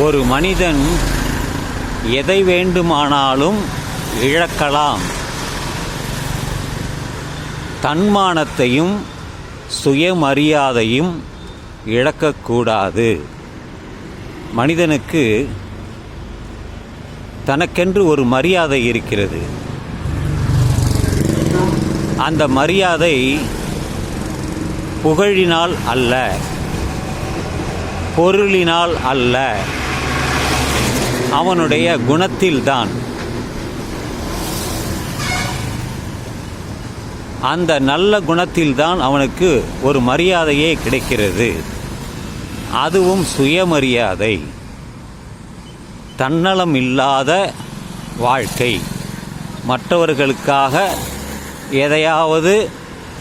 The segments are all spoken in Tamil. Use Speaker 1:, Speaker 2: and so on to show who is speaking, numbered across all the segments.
Speaker 1: ஒரு மனிதன் எதை வேண்டுமானாலும் இழக்கலாம். தன்மானத்தையும் சுயமரியாதையும் இழக்கக்கூடாது. மனிதனுக்கு தனக்கென்று ஒரு மரியாதை இருக்கிறது. அந்த மரியாதை புகழினால் அல்ல பொருளினால் அல்ல. அவனுடைய குணத்தில்தான். அந்த நல்ல குணத்தில்தான் அவனுக்கு ஒரு மரியாதையே கிடைக்கிறது. அதுவும் சுயமரியாதை. தன்னலம் இல்லாத வாழ்க்கை. மற்றவர்களுக்காக எதையாவது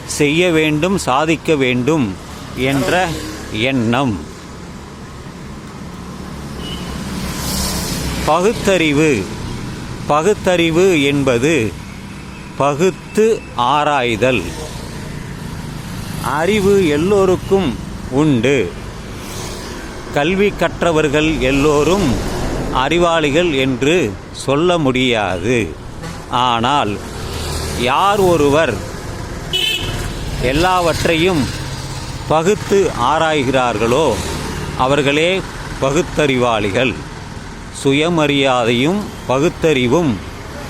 Speaker 1: செய்ய வேண்டும் சாதிக்க வேண்டும் என்ற எண்ணம். பகுத்தறிவு. பகுத்தறிவு என்பது பகுத்து ஆராய்தல். அறிவு எல்லோருக்கும் உண்டு. கல்வி கற்றவர்கள் எல்லோரும் அறிவாளிகள் என்று சொல்ல முடியாது. ஆனால் யார் ஒருவர் எல்லாவற்றையும் பகுத்து ஆராய்கிறார்களோ அவர்களே பகுத்தறிவாளிகள். சுயமரியாதையும் பகுத்தறிவும்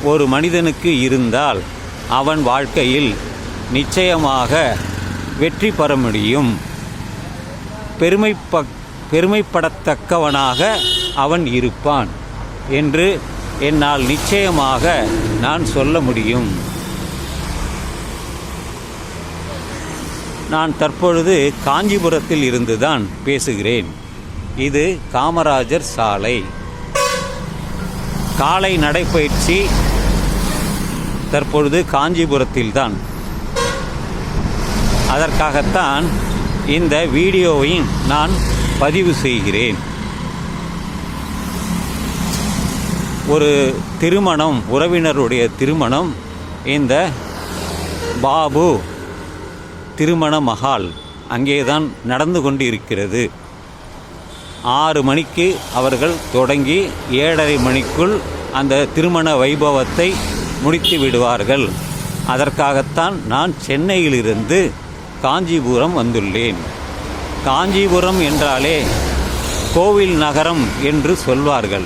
Speaker 1: ஒரு மனிதனுக்கு இருந்தால் அவன் வாழ்க்கையில் நிச்சயமாக வெற்றி பெற முடியும். பெருமைப்ப பெருமைப்படத்தக்கவனாக அவன் இருப்பான் என்று என்னால் நிச்சயமாக நான் சொல்ல முடியும். நான் தற்பொழுது காஞ்சிபுரத்தில் இருந்துதான் பேசுகிறேன். இது காமராஜர் சாலை. காலை நடைப்பயிற்சி தற்பொழுது காஞ்சிபுரத்தில்தான். அதற்காகத்தான் இந்த வீடியோவையும் நான் பதிவு செய்கிறேன். ஒரு திருமணம் உறவினருடைய திருமணம் இந்த பாபு திருமண மஹால் அங்கேதான் நடந்து கொண்டு இருக்கிறது ஆறு மணிக்கு அவர்கள் தொடங்கி ஏழரை மணிக்குள் அந்த திருமண வைபவத்தை முடித்து விடுவார்கள். அதற்காகத்தான் நான் சென்னையிலிருந்து காஞ்சிபுரம் வந்துள்ளேன். காஞ்சிபுரம் என்றாலே கோவில் நகரம் என்று சொல்வார்கள்.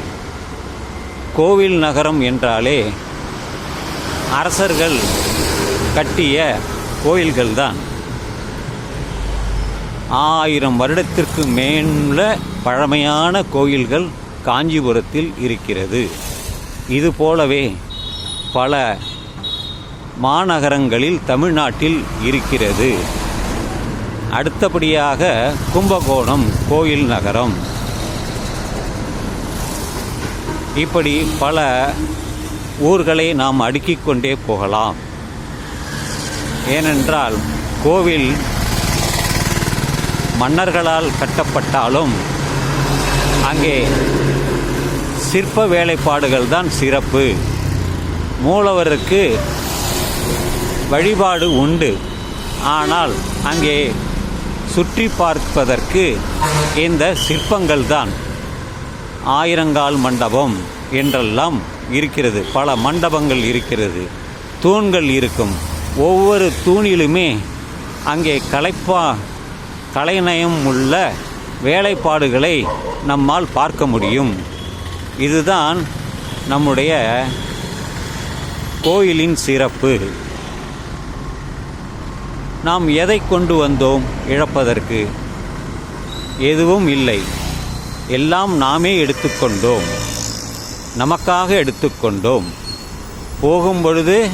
Speaker 1: கோவில் நகரம் என்றாலே அரசர்கள் கட்டிய கோயில்கள்தான். ஆயிரம் வருடத்திற்கு மேல பழமையான கோயில்கள் காஞ்சிபுரத்தில் இருக்கிறது. இது போலவே பல மாநகரங்களில் தமிழ்நாட்டில் இருக்கிறது. அடுத்தபடியாக கும்பகோணம் கோயில் நகரம். இப்படி பல ஊர்களை நாம் அடுக்கிக் கொண்டே போகலாம். ஏனென்றால் கோவில் மன்னர்களால் கட்டப்பட்டாலும் அங்கே சிற்ப வேலைப்பாடுகள் தான் சிறப்பு. மூலவருக்கு வழிபாடு உண்டு. ஆனால் அங்கே சுற்றி பார்ப்பதற்கு இந்த சிற்பங்கள் தான் ஆயிரங்கால் மண்டபம் என்றெல்லாம் இருக்கிறது. பல மண்டபங்கள் இருக்கிறது. தூண்கள் இருக்கும். ஒவ்வொரு தூணிலுமே அங்கே கலைப்பா கலைநயம் உள்ள வேலைப்பாடுகளை நம்மால் பார்க்க முடியும். இதுதான் நம்முடைய கோயிலின் சிறப்பு. நாம் எதை கொண்டு வந்தோம் இழப்பதற்கு? எதுவும் இல்லை. எல்லாம் நாமே எடுத்துக்கொண்டோம். நமக்காக எடுத்துக்கொண்டோம். போகும் பொழுது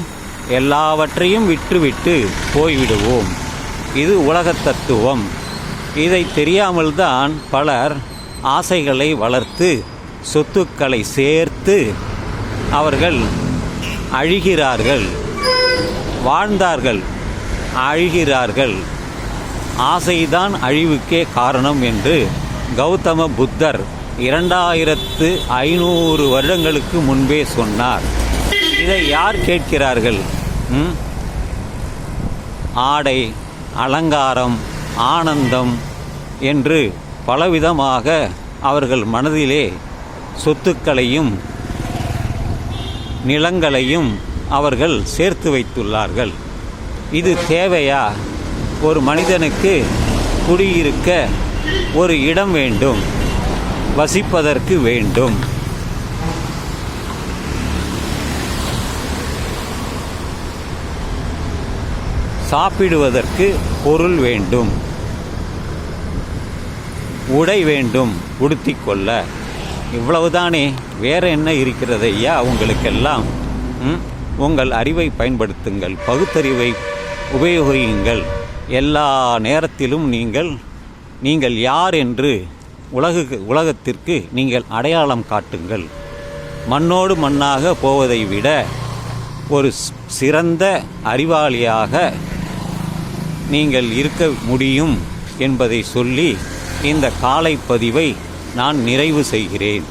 Speaker 1: எல்லாவற்றையும் விட்டுவிட்டு போய்விடுவோம். இது உலகத் தத்துவம். இதை தெரியாமல்தான் பலர் ஆசைகளை வளர்த்து சொத்துக்களை சேர்த்து அவர்கள் அழிகிறார்கள். வாழ்ந்தார்கள் அழிகிறார்கள். ஆசைதான் அழிவுக்கே காரணம் என்று கௌதம புத்தர் இரண்டாயிரத்து ஐநூறு வருடங்களுக்கு முன்பே சொன்னார். இதை யார் கேட்கிறார்கள்? ஆடை அலங்காரம் ஆனந்தம் என்று பலவிதமாக அவர்கள் மனதிலே சொத்துக்களையும் நிலங்களையும் அவர்கள் சேர்த்து வைத்துள்ளார்கள். இது தேவையா? ஒரு மனிதனுக்கு குடியிருக்க ஒரு இடம் வேண்டும் வசிப்பதற்கு வேண்டும். சாப்பிடுவதற்கு பொருள் வேண்டும். உடை வேண்டும் உடுத்தி கொள்ள. இவ்வளவுதானே வேற என்ன இருக்கிறது ஐயா உங்களுக்கெல்லாம்? உங்கள் அறிவை பயன்படுத்துங்கள் பகுத்தறிவை உபயோகியுங்கள். எல்லா நேரத்திலும் நீங்கள் நீங்கள் யார் என்று உலகு உலகத்திற்கு நீங்கள் அடையாளம் காட்டுங்கள். மண்ணோடு மண்ணாக போவதை விட ஒரு சிறந்த அறிவாளியாக நீங்கள் இருக்க முடியும் என்பதை சொல்லி இந்த காலை பதிவை நான் நிறைவு செய்கிறேன்.